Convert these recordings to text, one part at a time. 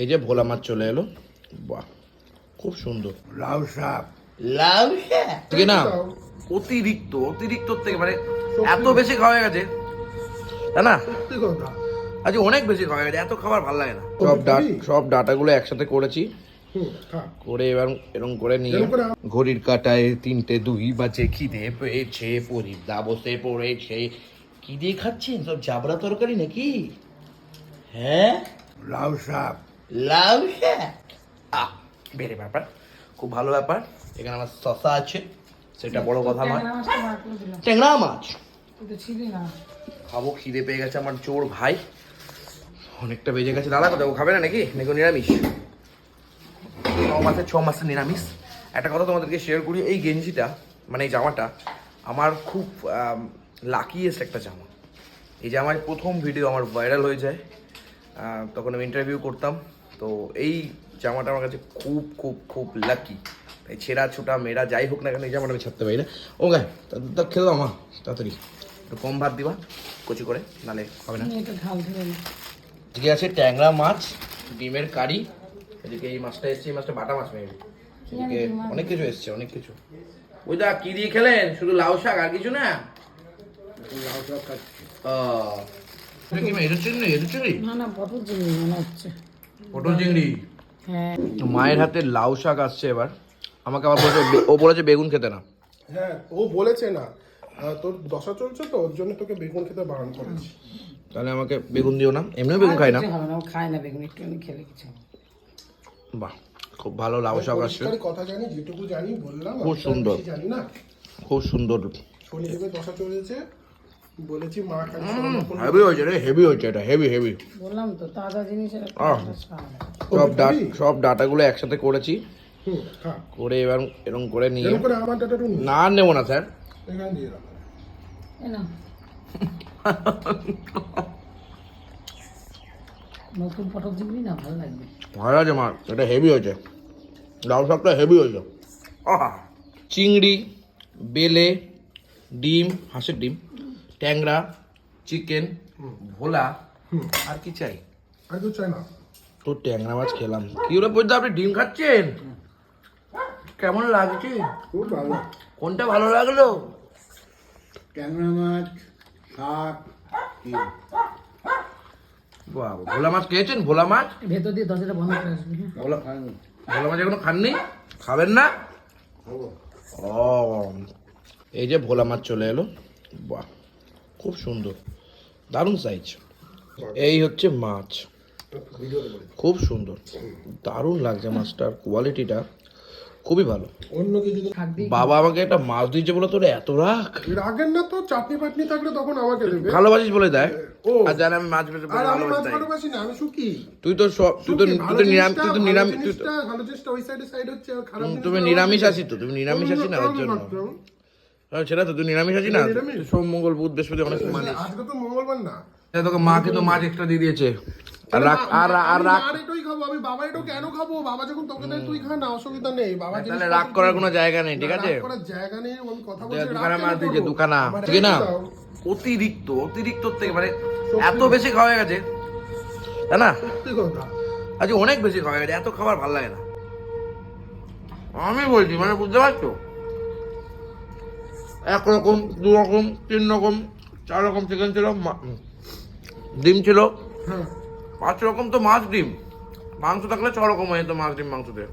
এই যে ভোলা মাছ চলে এলো। বাহ খুব সুন্দর। লাউ শাক। লাউ ঠিক না অতিরিক্ত অতিরিক্ত থেকে মানে এত বেশি খাওয়া গেছে। তাই না। সত্যি কথা। অনেক বেশি খাওয়া গেছে এত খাবার ভালো লাগে না। সব ডাট সব ডাটাগুলো একসাথে করেছি। করে এবার এরকম করে নিয়ে ঘড়ির কাটায় তিনটে দুই বাজে খিদে পেয়েছে পরিদা বসে পড়েছে। কি দিয়ে খাচ্ছেন? সব জাবরা তরকারি নাকি? হ্যাঁ? লাউ শাক। লাউ শাক আহ বেড়ে ব্যাপার। খুব ভালো ব্যাপার। এখানে আমার শশা আছে সেটা বড় কথা নয়। ট্যাংরা মাছ? তুই তো ছিলি না। খাব খিদে পেয়ে গেছে আমার জোর ভাই। অনেকটা বেজে গেছে। দাদা কোথাও খাবে না নাকি? নাকি নিরামিষ? ছ মাসে ছ মাসে নিরামিষ। একটা কথা তোমাদেরকে শেয়ার করি এই গেঞ্জিটা মানে এই জামাটা আমার খুব লাকিয়েস্ট একটা জামা। এই জামার প্রথম ভিডিও আমার ভাইরাল হয়ে যায়। তখন আমি ইন্টারভিউ করতাম। তো এই জামাটা আমার কাছে খুব খুব খুব লাকি এই ছেঁড়া ছোটা মেয়েরা যাই হোক না কেন এই জামাটা আমি ছাড়তে পারি না। ও গায়ে তা খেলো আমা তাড়াতাড়ি। একটু কম ভাত দিবা কচি করে নালে হবে না। এদিকে আছে ট্যাংরা মাছ ডিমের কারি এদিকে এই মাছটা এসছে এই মাছটা বাটা মাছ মেয়ে এদিকে অনেক কিছু এসছে অনেক কিছু। ওই দা কি দিয়ে খেলেন? শুধু লাউ শাক আর কিছু না? লাউ শাক খাচ্ছি। আহ, এটা কি চিংড়ি? চিংড়ি? না না চিংড়ি মনে হচ্ছে পটল চিংড়ি। হ্যাঁ। মায়ের হাতে লাউ শাক আসছে এবার। আমাকে আবার বলেছে ও বলেছে বেগুন খেতে না। হ্যাঁ ও বলেছে না। তোর দশা চলছে তো ওর জন্য তোকে বেগুন খেতে বারণ করেছি। তাহলে আমাকে বেগুন দিও না। এমনিও বেগুন খাই না? হবে না খায় না বেগুন একটু খেলে কিছু বাহ খুব ভালো লাউ শাক আসছে। কথা জানি যেটুকু জানি বললাম খুব সুন্দর। জানি না। খুব সুন্দর। শনি দেবের দশা চলেছে বলেছি মা খালি হেভি হয়েছে রে হেভি হয়েছে এটা হেভি হেভি বললাম তো তাজা। সব ডাট সব ডাটাগুলো একসাথে করেছি। করে এবার এরকম করে নিয়ে। এরকম করে আমার ডাটা টুনি না নেব না স্যার। নতুন না ভালো লাগবে। ভালো আছে মাছ এটা হেভি হয়েছে। লাউ শাকটা হেভি হয়েছে। চিংড়ি বেলে ডিম হাঁসের ডিম। ট্যাংরা চিকেন ভোলা আর কি চাই? আর কেউ চাই না। তো ট্যাংরা মাছ খেলাম। কি হলো বলতে আপনি ডিম খাচ্ছেন? কেমন লাগছে? খুব ভালো। কোনটা ভালো লাগল? ট্যাংরা মাছ শাক বাবা ভোলা মাছ খেয়েছেন? ভোলা মাছ? ভেতর দিয়ে দরজাটা বন্ধ করে আসবি হ্যাঁ? ভোলা ভোলা মাছ এখনও খাননি? খাবেন না? ও এই যে ভোলা মাছ চলে এলো। বাহ। খুব সুন্দর। দারুণ সাইজ এই হচ্ছে মাছ। খুব সুন্দর। দারুণ লাগছে মাছটার কোয়ালিটিটা খুবই ভালো। অন্য কিছু বাবা আমাকে একটা মাছ দিয়েছে বলে তোর এত রাগ? রাগের না তো চাটনি পাটনি থাকলে তখন আমাকে দেবে। ভালোবাসিস বলে দেয়। ও। আর জানে আমি মাছ বেশি আর আমি মাছ ভালোবাসি তাই। না আমি সুখী। তুই তো সব তুই তো তুই তো নিরামিষ তুই তো নিরামিষ তুই তো- ভালো জিনিসটা ওই সাইডে সাইড হচ্ছে আর খারাপ তুমি নিরামিষ আছিস তো তুমি নিরামিষ আছিস না ওর জন্য। আরে সেটা তো তুই নিরামিষ আছি না। সোম মঙ্গল বুধ বৃহস্পতি অনেক মানে আজকে তো মঙ্গলবার না। তোকে মা কিন্তু মাছ এক্সট্রা দিয়ে দিয়েছে। আর রাখ আর আর রাখ। এটাই খাব আমি বাবা এটাও কেন খাব? বাবা যখন তোকে দেয় তুই খা না অসুবিধা নেই। বাবা তাহলে রাগ করার কোনো জায়গা নেই ঠিক আছে? রাগ করার জায়গা নেই আমি কথা বলছি দুখানা রাগ দিয়েছে করব? ঠিক না? অতিরিক্ত অতিরিক্ত থেকে মানে এত বেশি খাওয়া হয়ে গেছে তাই না? আজকে অনেক বেশি খাওয়া হয়ে গেছে এত খাবার ভালো লাগে না। আমি বলছি মানে বুঝতে পারছ? এক রকম দু রকম তিন রকম চার রকম চিকেন ছিল মা- ডিম ছিল। হ্যাঁ পাঁচ রকম তো মাছ ডিম। মাংস থাকলে ছ রকম হয়ে যেত মাছ ডিম মাংস দিয়ে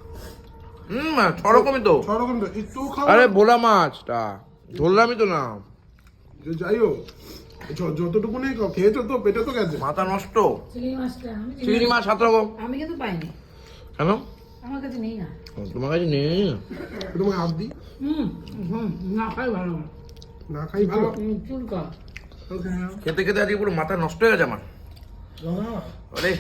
হুম ছ রকমই তো। ছ রকম তো। একটু আরে ভোলা মাছটা। ধরলামই তো না যাই হোক যতটুকু নেই খেয়েছো তো পেটে তো গেছে। মাথা নষ্ট। চিংড়ি চিংড়ি মাছ সাত রকম। আমি কিন্তু পাইনি। কেন? আমার কাছে নেই না। তোমার কাছে নেই তোমাকে হাত দিই হুম হুম না খাই ভালো না না খাই ভালো চুলকা খেতে খেতে আজকে পুরো মাথা নষ্ট হয়ে গেছে আমার আরে